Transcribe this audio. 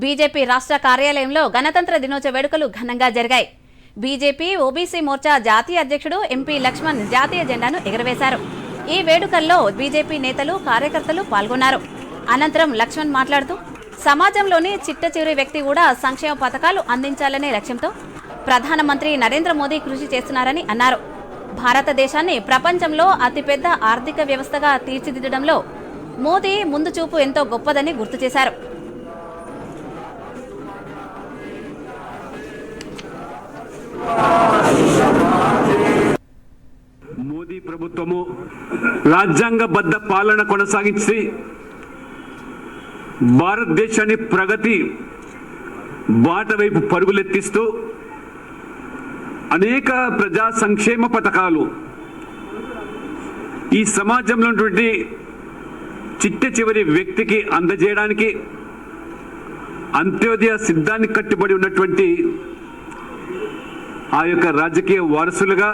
BJP రాష్ట్ర కార్యాలయంలో గణతంత్ర దినోత్సవ వేడుకలు ఘనంగా జరిగాయి. బీజేపీ ఓబీసీ మోర్చా జాతీయ అధ్యక్షుడు ఎంపీ లక్ష్మణ్ జాతీయ జెండాను ఎగురవేశారు. ఈ వేడుకల్లో బీజేపీ నేతలు కార్యకర్తలు పాల్గొన్నారు. అనంతరం లక్ష్మణ్ మాట్లాడుతూ సమాజంలోని చిట్ట చివరి వ్యక్తి కూడా సంక్షేమ పథకాలు అందించాలనే లక్ష్యంతో ప్రధానమంత్రి నరేంద్ర మోదీ కృషి చేస్తున్నారని అన్నారు. భారతదేశాన్ని ప్రపంచంలో అతిపెద్ద ఆర్థిక వ్యవస్థగా తీర్చిదిద్దడంలో మోదీ ముందు చూపు ఎంతో గొప్పదని గుర్తు చేశారు. మోదీ ప్రభుత్వము రాజ్యాంగబద్ధ పాలన కొనసాగించి భారతదేశాన్ని ప్రగతి బాట వైపు పరుగులెత్తిస్తూ అనేక ప్రజా సంక్షేమ పథకాలు ఈ సమాజంలో ఉన్నటువంటి చిట్ట చివరి వ్యక్తికి అందజేయడానికి అంత్యోదయ సిద్ధానికి కట్టుబడి ఉన్నటువంటి ఆ యొక్క రాజకీయ వారసులుగా